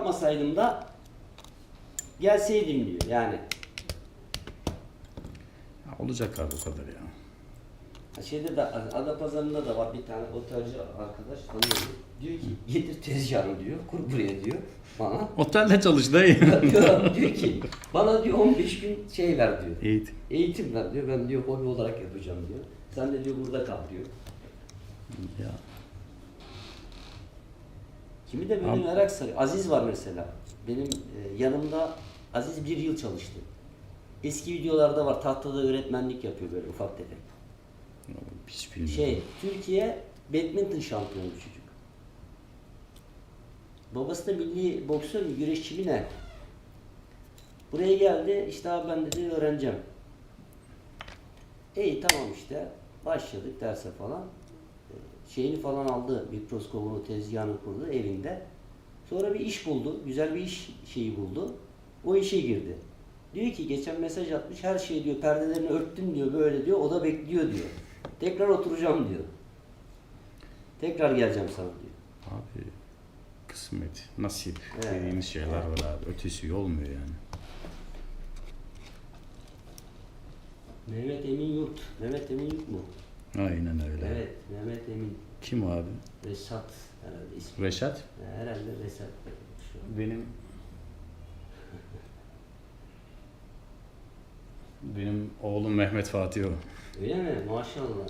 yapmasaydım da gelseydim diyor yani. Ya olacak abi o kadar ya. Şeyde de Adapazarı'nda da var bir tane otelci arkadaş tanıyorum. Diyor ki getir tezgahını diyor, kur buraya diyor bana. Otelde çalış dayı. diyor, diyor ki bana diyor 15 gün şey ver diyor. Eğitim. Eğitim ver diyor. Ben diyor hobi olarak yapacağım diyor. Sen de diyor burada kal diyor. Ya. Kimi de böyle Abi- merak sarıyor. Aziz var mesela. Benim e, yanımda Aziz bir yıl çalıştı. Eski videolarda var. Tahtada öğretmenlik yapıyor böyle ufak tefek. Hiç bilmiyorum. Şey, Türkiye badminton şampiyonu çocuk. Babası da milli boksör mü, güreşçi mi ne? Buraya geldi, işte abi ben dedi öğreneceğim. İyi tamam işte, başladık derse falan. Şeyini falan aldı, mikroskobunu, tezgahını kurdu evinde. Sonra bir iş buldu, güzel bir iş şeyi buldu. O işe girdi. Diyor ki geçen mesaj atmış, her şey diyor perdelerini örttüm diyor, böyle diyor, o da bekliyor diyor. Tekrar oturacağım diyor. Tekrar geleceğim sana diyor. Abi kısmet, nasip Evet. dediğimiz şeyler var abi. Ötesi olmuyor yani. Mehmet Emin Yurt. Mehmet Emin Yurt mu? Aynen öyle. Evet, Mehmet Emin. Kim o abi? Resat herhalde ismi. Reşat. Herhalde an. Benim benim oğlum Mehmet Fatih o. Öyle mi? Maşallah.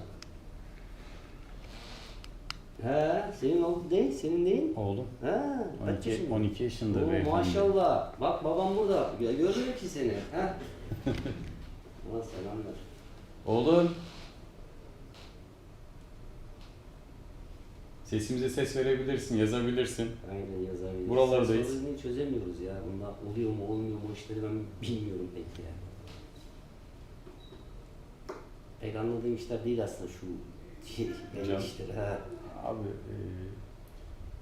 He, senin oğlun değil, senin değil. Oğlum. He, kaç 12, yaşında? 12 yaşında Oo, beyefendi. maşallah. Bak babam burada. Gö- Gördüm ki seni. He. Ona selamlar. Oğlum. Sesimize ses verebilirsin, yazabilirsin. Aynen yazabiliriz. Buralardayız. Olayını çözemiyoruz ya. Bunda oluyor mu olmuyor mu o işleri ben bilmiyorum pek ya. Pek anladığım işler değil aslında şu el Hocam. işleri. Ha. Abi e,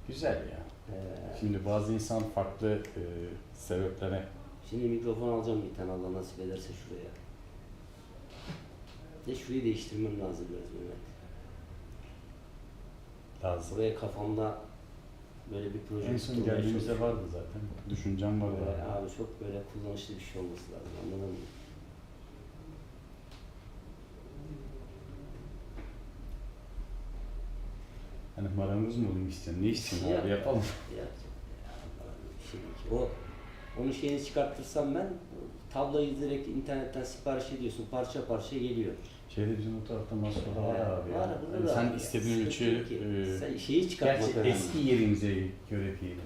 güzel ya. Ee, Şimdi bazı insan farklı e, sebeplere şimdi mikrofon alacağım bir tane Allah nasip ederse şuraya. De şurayı değiştirmem lazım biraz Mehmet. Lazım. Buraya kafamda böyle bir proje En son tutturmaya geldiğimizde vardı zaten. Düşüncem vardı Böyle abi. abi çok böyle kullanışlı bir şey olması lazım anladın mı? Hani marangoz mu olayım istiyorsun? Ne istiyorsun Ya. abi yapalım. Ya, ya, bir şey değil ki. O onun şeyini çıkartırsam ben tabloyu direkt internetten sipariş ediyorsun parça parça geliyor. Şeyde bizim o tarafta Moskova'da var abi ya. Var, Hani burada da sen istediğin Sıkıntı yok ki. e, Sen şeyi çıkartmak gerçi önemli. eski yerimize göre diyelim.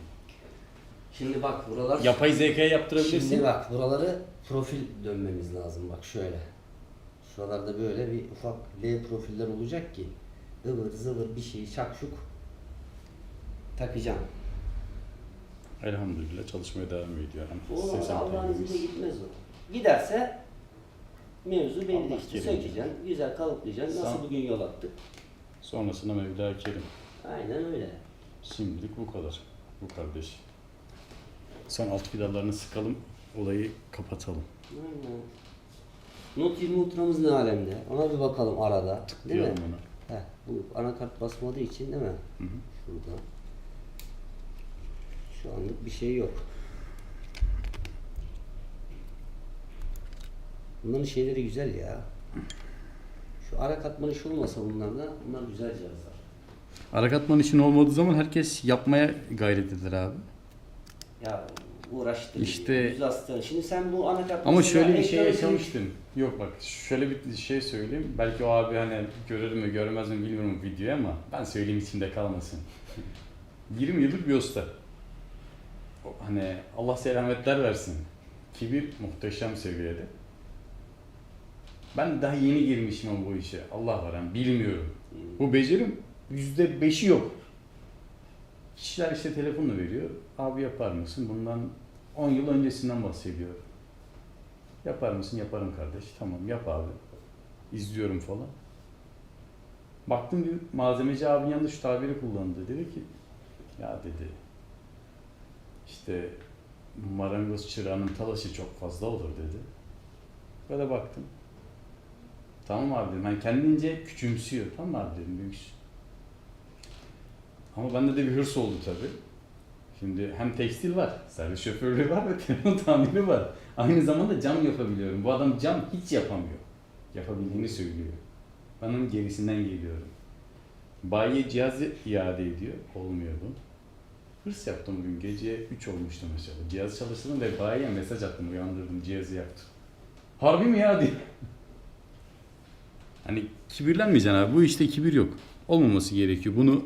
Şimdi bak buralar Yapay zekaya yaptırabilirsin. Şimdi bak buraları profil dönmemiz lazım bak şöyle. Şuralarda böyle bir ufak L profiller olacak ki ıvır zıvır bir şeyi şakşuk takacağım. Elhamdülillah çalışmaya devam ediyor. O Allah'ın izniyle gitmez o. Giderse mevzu belli Allah işte. kerim. Sökeceksin, güzel kalıplayacaksın. Nasıl Sağ- bugün yol attık? Sonrasında Mevla Kerim. Aynen öyle. Şimdilik bu kadar. Bu kardeş. Son alt vidalarını sıkalım. Olayı kapatalım. Aynen. Note 20 Ultra'mız ne alemde? Ona bir bakalım arada. Değil mi? Diyorum ona. Heh, bu anakart basmadığı için değil mi? Hı hı. Şurada. Şu anlık bir şey yok. Bunların şeyleri güzel ya. Şu ara katman işi olmasa bunlarda bunlar güzel cihazlar. Arakatman için olmadığı zaman herkes yapmaya gayret eder abi. Ya uğraştı. İşte- Yüz. Şimdi sen bu anakart Ama şöyle bir şey yaşamıştım. Yok bak şöyle bir şey söyleyeyim. Belki o abi hani görür mü görmez mi bilmiyorum bu videoyu ama ben söyleyeyim içinde kalmasın. 20 yıllık bir usta. O Hani Allah selametler versin. Kibir muhteşem seviyede. Ben daha yeni girmişim bu işe. Allah var yani bilmiyorum. Bu becerim yüzde beşi yok. Kişiler işte telefonla veriyor. Abi yapar mısın? Bundan 10 yıl öncesinden bahsediyor. Yapar mısın? Yaparım kardeş. Tamam yap abi. İzliyorum falan. Baktım bir malzemeci abinin yanında şu tabiri kullandı. Dedi ki ya dedi işte marangoz çırağının talaşı çok fazla olur dedi. Böyle baktım. Tamam abi dedim. Yani kendince küçümsüyor. Tamam abi dedim. Büyüksün. Ama bende de bir hırs oldu tabii. Şimdi hem tekstil var, servis şoförlüğü var ve telefon tamiri var. Aynı zamanda cam yapabiliyorum. Bu adam cam hiç yapamıyor. Yapabildiğini söylüyor. Ben onun gerisinden geliyorum. Bayiye cihazı iade ediyor. Olmuyor bu. Hırs yaptım bugün. Gece 3 olmuştu mesela. Cihaz çalıştırdım ve bayiye mesaj attım. Uyandırdım. Cihazı yaktım. Harbi mi ya diye. Hani kibirlenmeyeceksin abi. Bu işte kibir yok. Olmaması gerekiyor. Bunu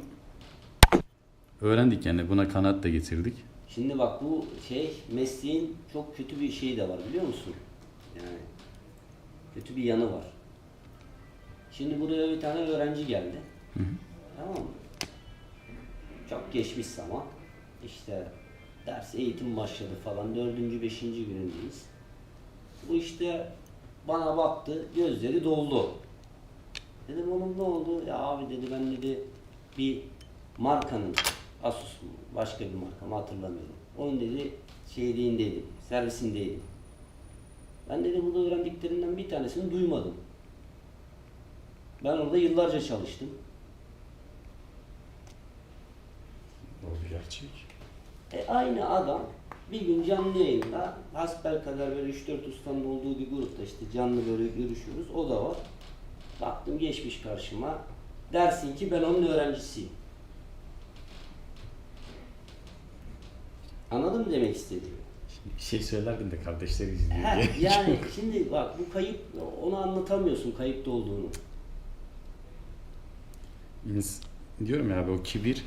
öğrendik yani. Buna kanat da getirdik. Şimdi bak bu şey mesleğin çok kötü bir şeyi de var biliyor musun? Yani kötü bir yanı var. Şimdi buraya bir tane öğrenci geldi. Hı hı. Tamam mı? Çok geçmiş zaman. İşte ders eğitim başladı falan. Dördüncü, beşinci günündeyiz. Bu işte bana baktı, gözleri doldu. Dedim oğlum ne oldu? Ya abi dedi ben dedi bir markanın Asus başka bir marka mı hatırlamıyorum. Onun dedi şeyliğindeydim, servisindeydim. Ben dedi burada öğrendiklerinden bir tanesini duymadım. Ben orada yıllarca çalıştım. Bir gerçek. E aynı adam bir gün canlı yayında hasbelkader böyle 3-4 ustanın olduğu bir grupta işte canlı böyle görüşüyoruz. O da var. Baktım geçmiş karşıma. Dersin ki ben onun öğrencisiyim. Anladın mı demek istediğimi? Bir şey söylerdim de kardeşleri izliyor diye. yani şimdi bak bu kayıp onu anlatamıyorsun kayıpta olduğunu. İns- diyorum ya abi o kibir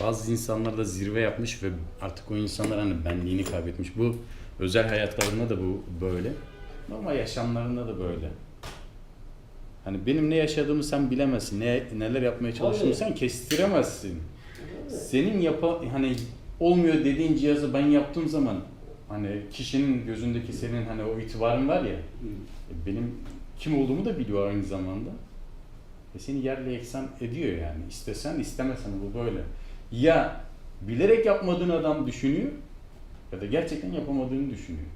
bazı insanlarda zirve yapmış ve artık o insanlar hani benliğini kaybetmiş. Bu özel hayatlarında da bu böyle. Normal yaşamlarında da böyle. Hani benim ne yaşadığımı sen bilemezsin. Ne neler yapmaya çalıştığımı sen kestiremezsin. Senin yapa hani olmuyor dediğin cihazı ben yaptığım zaman hani kişinin gözündeki senin hani o itibarın var ya e, benim kim olduğumu da biliyor aynı zamanda. Ve seni yerle yeksan ediyor yani. İstesen istemesen bu böyle. Ya bilerek yapmadığın adam düşünüyor ya da gerçekten yapamadığını düşünüyor.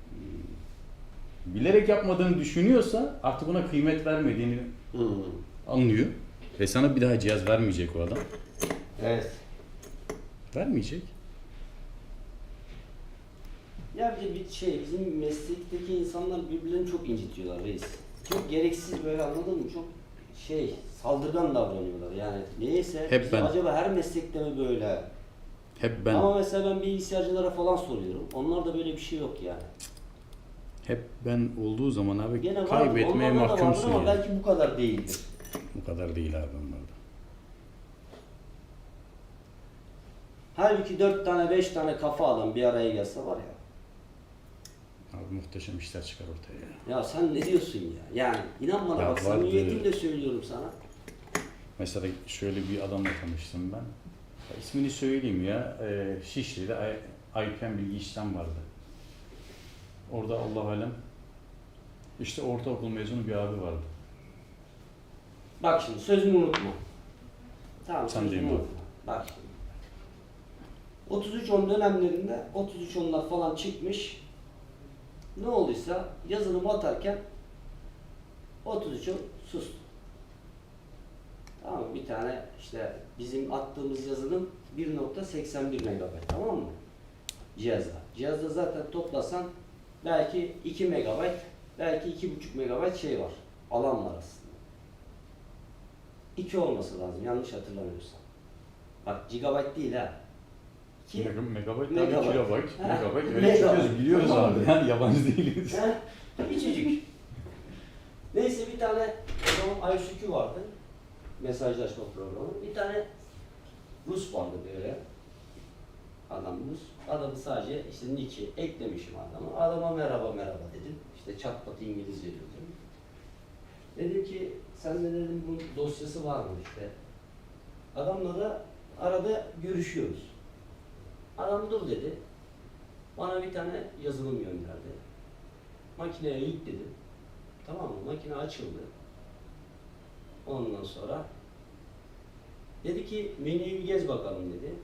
Bilerek yapmadığını düşünüyorsa artık ona kıymet vermediğini Hı. anlıyor. Ve sana bir daha cihaz vermeyecek o adam. Evet. Vermeyecek. Ya bir de bir şey, bizim meslekteki insanlar birbirlerini çok incitiyorlar reis. Çok gereksiz böyle anladın mı? Çok şey, saldırgan davranıyorlar yani. Neyse, Hep bizim ben. acaba her meslekte mi böyle? Hep ben Ama mesela ben bilgisayarcılara falan soruyorum. Onlarda böyle bir şey yok yani. Hep ben olduğu zaman abi Gene kaybetmeye onlarda da vardır mahkumsun ama yani. belki bu kadar değildir. Bu kadar değil abi onlarda. Halbuki dört tane, beş tane kafa adam bir araya gelse var ya. Abi muhteşem işler çıkar ortaya ya. Ya sen ne diyorsun ya? Yani inan bana Ya bak vardı. samimiyetimle söylüyorum sana. Mesela şöyle bir adamla tanıştım ben. Ya İsmini söyleyeyim ya. E, Şişli'de I- IPM bilgi işlem vardı. Orada Allah alem işte ortaokul mezunu bir abi vardı. Bak şimdi sözümü unutma. Tamam Sen sözümü unutma. Bak şimdi. 33-10 dönemlerinde 33-10'lar falan çıkmış. Ne olduysa yazılımı atarken 33 sustu. Tamam mı? Bir tane işte bizim attığımız yazılım 1.81 MB tamam mı? Cihazda. Cihazda zaten toplasan belki 2 MB, belki 2.5 MB şey var. Alan var aslında. 2 olması lazım yanlış hatırlamıyorsam. Bak gigabyte değil ha. 2 Mega- Megabyte, Megabyte. tabii kilobyte, Ha, megabyte öyle megabyte. çıkıyoruz biliyoruz Tamam abi yani yabancı değiliz. Ha, küçücük. Neyse bir tane o zaman ICQ vardı. Mesajlaşma programı. Bir tane Rus vardı böyle. Adam Rus. Adamı sadece işte nick'i eklemişim adamı. Adama merhaba merhaba dedim. İşte çat pat İngilizce diyordum. Dedim ki sen de dedim bu dosyası var mı işte. Adamla da arada görüşüyoruz. Adam dur dedi. Bana bir tane yazılım gönderdi. Makineye yükledim. Tamam mı? Makine açıldı. Ondan sonra dedi ki menüyü bir gez bakalım dedi.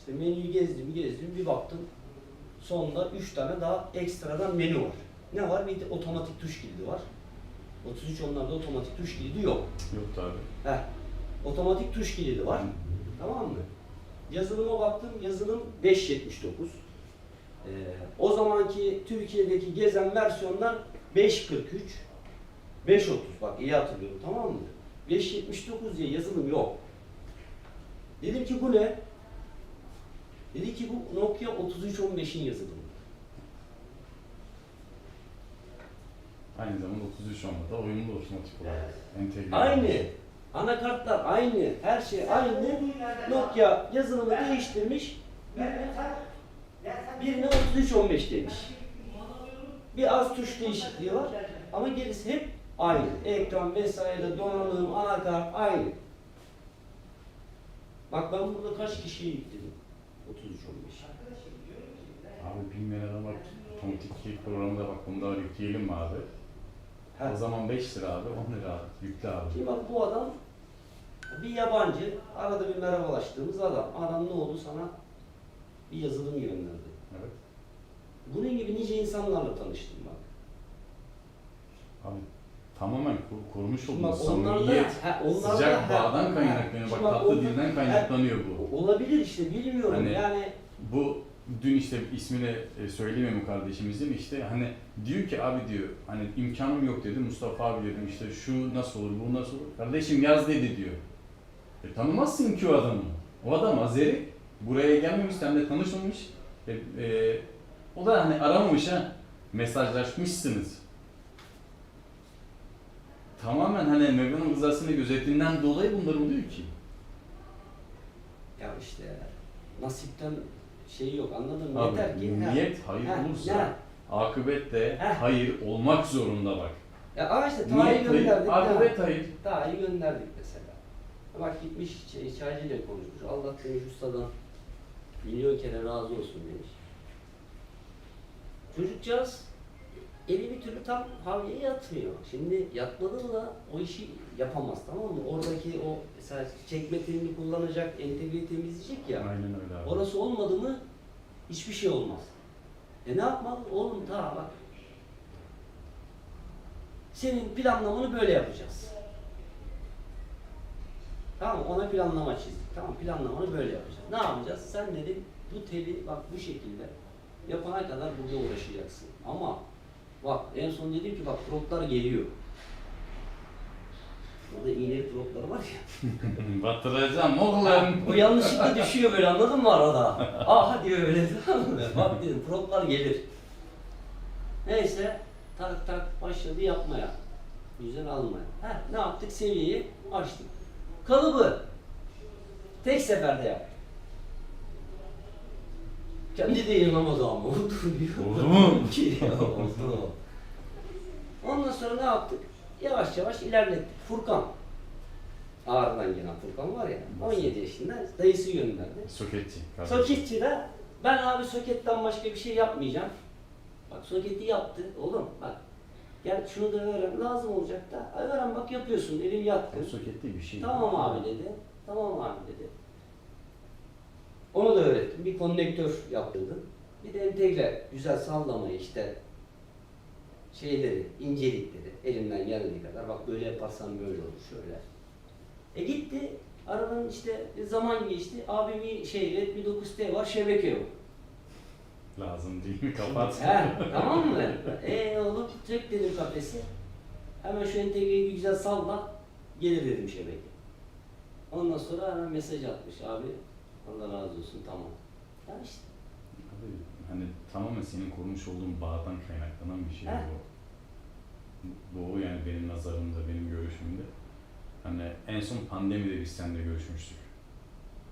İşte menüyü gezdim gezdim bir baktım sonunda 3 tane daha ekstradan menü var. Ne var? Bir de otomatik tuş kilidi var. 33 onlarda otomatik tuş kilidi yok. Yoktu abi. Heh. Otomatik tuş kilidi var. Tamam mı? yazılıma baktım. Yazılım 579. Ee, o zamanki Türkiye'deki gezen versiyonlar 543. 530 bak iyi hatırlıyorum tamam mı? 579 diye yazılım yok. Dedim ki bu ne? Dedi ki bu Nokia 3315'in yazılımı. Aynı zamanda 33 olmadı uyumlu otomatik olarak. Entegre. Aynı. Anakartlar aynı. Her şey aynı. Nokia yazılımı değiştirmiş. Birine 3315 demiş. Bir az tuş değişikliği var. Ama gerisi hep aynı. Ekran vesaire, donanım, anakart aynı. Bak ben burada kaç kişiyi yükledim? 3315. Abi bilmeyenlere bak otomatik key programda bak da yükleyelim mi abi? Ha. O zaman 5 lira abi 10 lira abi. Yükle abi. Şimdi bak bu adam bir yabancı, arada bir merhabalaştığımız adam. Adam ne oldu sana? Bir yazılım gönderdi. Evet. Bunun gibi nice insanlarla tanıştım bak. Abi tamamen kur- kurmuş olduğumuz samimiyet, ha, sıcak ha, bağdan ha. kaynaklanıyor. Bak tatlı onlar- dilden kaynaklanıyor bu. Olabilir işte bilmiyorum Hani- yani. Bu dün işte ismini e, söyleyemem kardeşimizin işte hani diyor ki abi diyor hani imkanım yok dedi Mustafa abi dedim işte şu nasıl olur bu nasıl olur kardeşim yaz dedi diyor. E, tanımazsın ki o adamı. O adam Azeri buraya gelmemiş sen de tanışmamış. E, e, o da hani aramamış ha mesajlaşmışsınız. Tamamen hani Mevla'nın rızasını gözetinden dolayı bunları oluyor ki. Ya işte nasipten şey yok anladın mı? Abi Yeter ki. ha. niyet hayır Ha, olursa ha. akıbet de Heh. hayır olmak zorunda bak. Ya ama işte hayır, gönderdik. ha. akıbet hayır. Taha'yı gönderdik mesela. Bak gitmiş şey, çaycıyla konuşmuş. Allah demiş ustadan milyon kere razı olsun demiş. Çocukcağız eli bir türlü tam havyeye yatmıyor. Şimdi yatmadığında o işi yapamaz tamam mı? Oradaki o mesela çekme telini kullanacak, entegreyi temizleyecek ya. Aynen öyle abi. Orası olmadı mı hiçbir şey olmaz. E ne yapmalı? Oğlum ta bak. Senin planlamanı böyle yapacağız. Tamam ona planlama çizdik. Tamam planlamanı böyle yapacağız. Ne yapacağız? Sen dedin bu teli bak bu şekilde yapana kadar burada uğraşacaksın. Ama bak en son dedim ki bak proplar geliyor. Burada iğneli propları var ya. Batıracağım oğlum. O yanlışlıkla düşüyor böyle anladın mı arada? Aha diyor öyle tamam mı? Bak dedim proplar gelir. Neyse tak tak başladı yapmaya. Güzel almaya. Heh, ne yaptık? Seviyeyi açtık. Kalıbı tek seferde yaptık. Kendi de inanamadı ama oldu diyor. Oldu mu? Ki oldu. Ondan sonra ne yaptık? Yavaş yavaş ilerlettik. Furkan. Ağrı'dan gelen Furkan var ya, 17 yaşında dayısı gönderdi. Soketçi. kardeşim. Soketçi de ben abi soketten başka bir şey yapmayacağım. Bak soketi yaptı oğlum bak. Gel şunu da öğren lazım olacak da. "Ay, Öğren bak yapıyorsun elim yatkın. Soket değil bir şey. Tamam abi dedi. Tamam abi dedi. Onu da öğrettim. Bir konnektör yaptırdım. Bir de entegre, güzel sallamayı işte şeyleri, incelikleri elimden geldiği kadar. Bak böyle yaparsan böyle olur şöyle. E gitti. Aradan işte zaman geçti. Abim bir şey Redmi 9T var şebeke yok. Lazım değil mi? Kapat. He, tamam mı? E oğlum çek dedim kafesi. Hemen şu entegreyi bir güzel salla. Gelir dedim şebeke. Ondan sonra hemen mesaj atmış abi. Allah razı olsun tamam. Ya işte. Abi, hani tamamen senin kurmuş olduğun bağdan kaynaklanan bir şey He. bu. Bu yani benim nazarımda, benim görüşümde. Hani en son pandemide biz seninle görüşmüştük.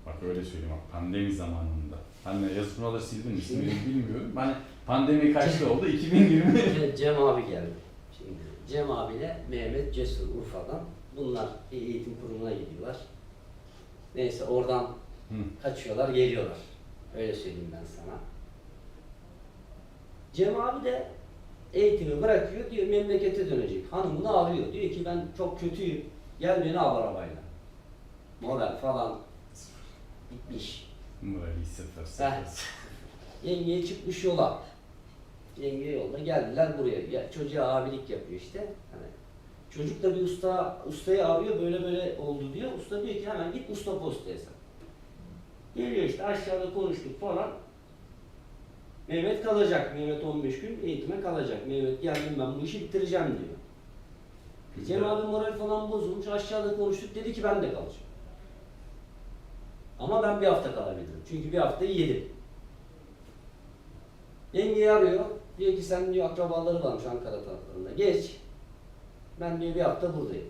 Bak öyle söyleyeyim bak pandemi zamanında. Hani yazışmaları sildim mi silmedim bilmiyorum. Hani pandemi kaçta oldu? 2020. Ce- Cem abi geldi. Şimdi Cem abiyle Mehmet Cesur Urfa'dan. Bunlar bir eğitim kurumuna gidiyorlar. Neyse oradan Hı. kaçıyorlar, geliyorlar. Öyle söyleyeyim ben sana. Cem abi de eğitimi bırakıyor, diyor memlekete dönecek. Hanımını arıyor. Diyor ki ben çok kötüyüm. Gel beni al arabayla. Moral falan bitmiş. Morali sıfır sıfır. Yengeye çıkmış yola. Yenge yolda geldiler buraya. Ya, çocuğa abilik yapıyor işte. Hani çocuk da bir usta ustayı arıyor böyle böyle oldu diyor. Usta diyor ki hemen git usta postaya sen. Geliyor işte aşağıda konuştuk falan. Mehmet kalacak. Mehmet 15 gün eğitime kalacak. Mehmet geldim ben bu işi bitireceğim diyor. Cem abi moral falan bozulmuş. Aşağıda konuştuk dedi ki ben de kalacağım. Ama ben bir hafta kalabilirim. Çünkü bir haftayı yedim. Yengeyi arıyor. Diyor ki sen diyor akrabaları varmış Ankara taraflarında. Geç. Ben diyor bir hafta buradayım.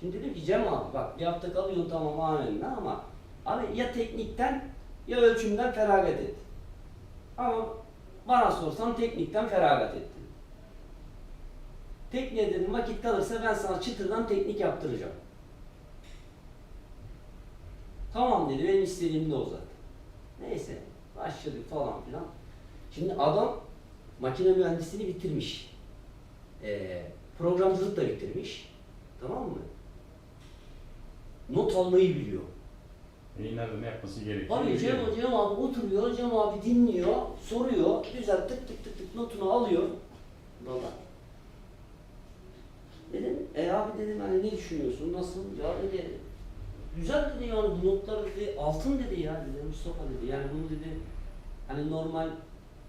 Şimdi dedim ki Cem abi bak bir hafta kalıyorsun tamam amenna ama abi ya teknikten ya ölçümden feragat et. Ama bana sorsan teknikten feragat ettim. Tekniğe dedim vakit kalırsa ben sana çıtırdan teknik yaptıracağım. Tamam dedi benim istediğim de o zaten. Neyse başladık falan filan. Şimdi adam makine mühendisliğini bitirmiş. Ee, programcılık da bitirmiş. Tamam mı? Not almayı biliyor. Neyi nerede ne yapması gerekiyor? Abi Cem, Cem abi oturuyor, Cem abi dinliyor, soruyor, güzel tık tık tık tık notunu alıyor. Baba. Dedim, e abi dedim hani ne düşünüyorsun, nasıl? Ya dedi, güzel dedi yani bu notlar dedi, altın dedi ya dedi Mustafa dedi. Yani bunu dedi, hani normal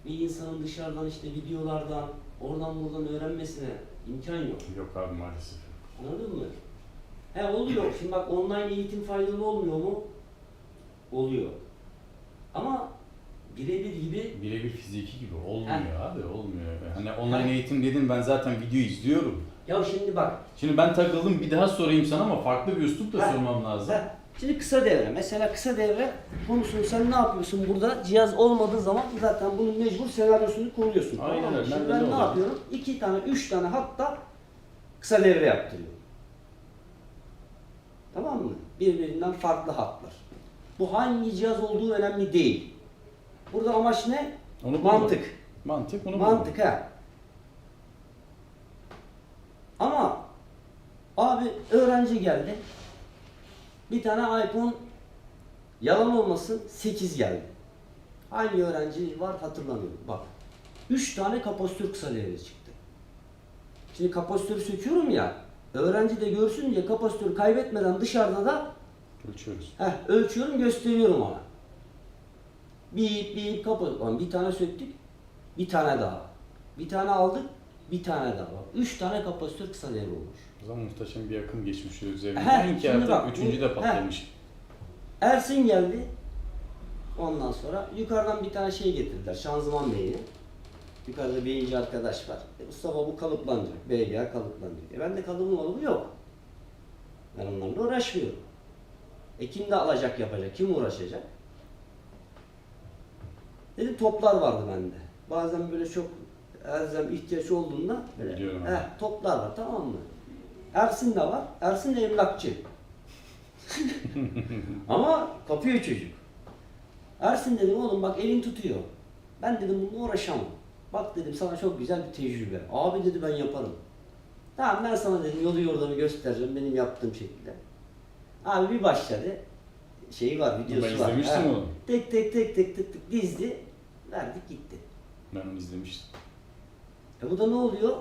bir insanın dışarıdan işte videolardan, oradan buradan öğrenmesine imkan yok. Yok abi maalesef. Anladın mı? He oluyor. Şimdi bak online eğitim faydalı olmuyor mu? Oluyor. Ama birebir gibi Birebir fiziki gibi olmuyor Ha. abi olmuyor. Hani online Ha. eğitim dedim ben zaten video izliyorum. ya şimdi bak Şimdi ben takıldım bir daha sorayım sana ama farklı bir üslup da Ha. sormam lazım. Heh, Şimdi kısa devre. Mesela kısa devre konusunu sen ne yapıyorsun burada? Cihaz olmadığı zaman zaten bunun mecbur senaryosunu kuruyorsun. Aynen tamam öyle. Şimdi Ben ben ne oluyor? yapıyorum? İki tane, üç tane hatta kısa devre yaptırıyorum. Tamam mı? Birbirinden farklı hatlar. Bu hangi cihaz olduğu önemli değil. Burada amaç ne? Onu. Mantık. Mantık onu Mantık ha. Ama abi öğrenci geldi. Bir tane iPhone yalan olmasın 8 geldi. Aynı öğrenci var hatırlamıyorum. Bak. 3 tane kapasitör kısa devre çıktı. Şimdi kapasitörü söküyorum ya. Öğrenci de görsün diye kapasitörü kaybetmeden dışarıda da. Ölçüyoruz. Heh, ölçüyorum gösteriyorum ona. Bir bir kapı. Lan bir tane söktük. Bir tane daha. Bir tane aldık. Bir tane daha. Bak, üç tane kapasitör kısa devre olmuş. O zaman muhteşem bir akım geçmiş üzerinden. He, İki şimdi artı bak, üçüncü de he. patlamış. Ersin geldi. Ondan sonra yukarıdan bir tane şey getirdiler. Şanzıman beyni. Yukarıda beyinci arkadaş var. E, Mustafa bu kalıplanacak. BGA kalıplanacak. E ben de kalıbım malıbı yok. Ben onlarla uğraşmıyorum. E kim de alacak yapacak? Kim uğraşacak? Dedi toplar vardı bende. Bazen böyle çok elzem ihtiyaç olduğunda böyle heh, toplar var tamam mı? Ersin de var. Ersin de emlakçı. Ama kapıyor çocuk. Ersin dedim oğlum bak elin tutuyor. Ben dedim bununla uğraşamam. Bak dedim sana çok güzel bir tecrübe. Abi dedi ben yaparım. Tamam ben sana dedim yolu yordamı göstereceğim benim yaptığım şekilde. Abi bir başladı. Şeyi var videosu Ben var. izlemiştim Ha. onu. Tek tek tek tek tek tek dizdi. Verdik gitti. Ben onu izlemiştim. E bu da ne oluyor?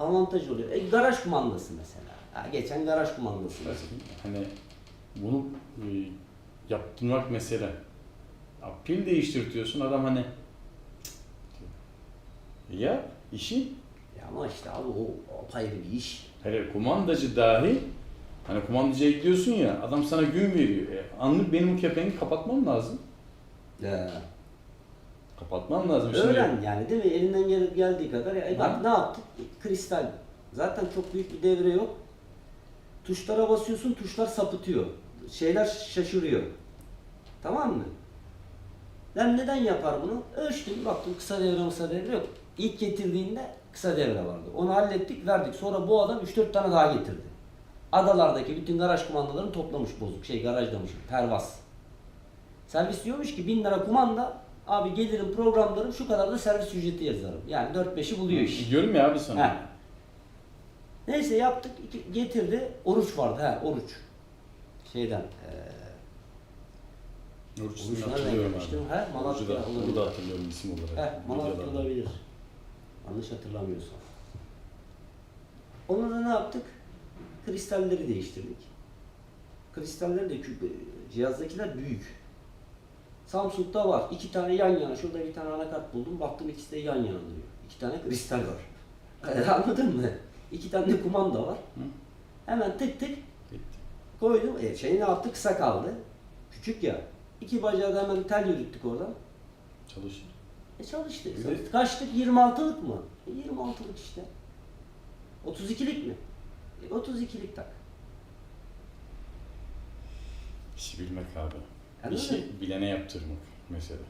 Avantaj oluyor. E garaj kumandası mesela. Ha, geçen garaj kumandası. mesela. Hani bunu e, yaptırmak mesele. Ya pil değiştirtiyorsun adam hani "Cık." ya işi Ya ama işte abi o, o ayrı bir iş. hele kumandacı dahi hani kumandacıya gidiyorsun ya adam sana gün veriyor. E, anlık benim bu kepengi kapatmam lazım. Ya. Kapatmam lazım. Şimdi Öğren yani değil mi? Elinden gel- geldiği kadar. Ya, e bak ne yaptık? Kristal. Zaten çok büyük bir devre yok. Tuşlara basıyorsun, tuşlar sapıtıyor. Şeyler şaşırıyor. Tamam mı? Ben neden yapar bunu? Ölçtüm, baktım kısa devre kısa devre yok. İlk getirdiğinde kısa devre vardı. Onu hallettik, verdik. Sonra bu adam 3-4 tane daha getirdi. Adalardaki bütün garaj kumandalarını toplamış bozuk. Şey garajdamış, pervas. Servis diyormuş ki 1000 lira kumanda, abi gelirim programlarım şu kadar da servis ücreti yazarım. Yani 4-5'i buluyor iş. Diyorum ya abi sana. He. Neyse yaptık, iki- getirdi. Oruç vardı ha, oruç. Şeyden, eee Oruç ismini Oruç nereden hatırlıyorum gelmiştim? abi. He, Malatya Orucu da, olabilir. onu da hatırlıyorum isim olarak. Heh, Malatya Videolarda. olabilir. Yanlış hatırlamıyorsam. Onunla da ne yaptık? Kristalleri değiştirdik. Kristalleri de küp, cihazdakiler büyük. Samsung'da var. iki tane yan yana. Şurada bir tane anakart buldum. Baktım ikisi de yan yana duruyor. İki tane kristal var. Yani anladın mı? İki tane de kumanda var. Hı. Hemen tık tık Bitti. koydum. E, şeyin altı kısa kaldı. Küçük ya. İki bacağı da hemen tel yürüttük oradan. Çalışır. E çalıştı. Güzel. Kaçtık? 26'lık mı? E 26'lık işte. 32'lik mi? E 32'lik tak. İşi bilmek abi. Anladın İşi mı? bilene yaptırmak mesela.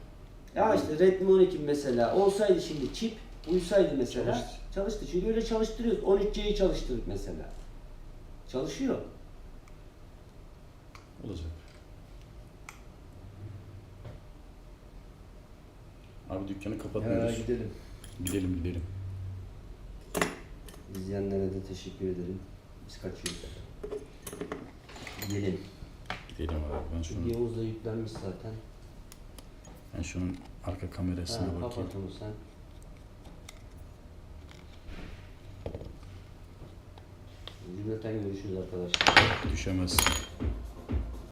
Ya işte Redmi 12 mesela olsaydı şimdi çip uysaydı mesela Çalıştı. çalıştı. Çünkü öyle çalıştırıyoruz. 13C'yi çalıştırdık mesela. Çalışıyor. Olacak. Abi dükkanı kapatmıyoruz. gidelim. Gidelim gidelim. İzleyenlere de teşekkür ederim. Biz kaçıyoruz. Gidelim. Gidelim abi. Ben şunu, Videomuz da yüklenmiş zaten. ben şunun arka kamerasına Ha, bakayım. kapat onu sen. Cümleten görüşürüz arkadaşlar. Düşemezsin.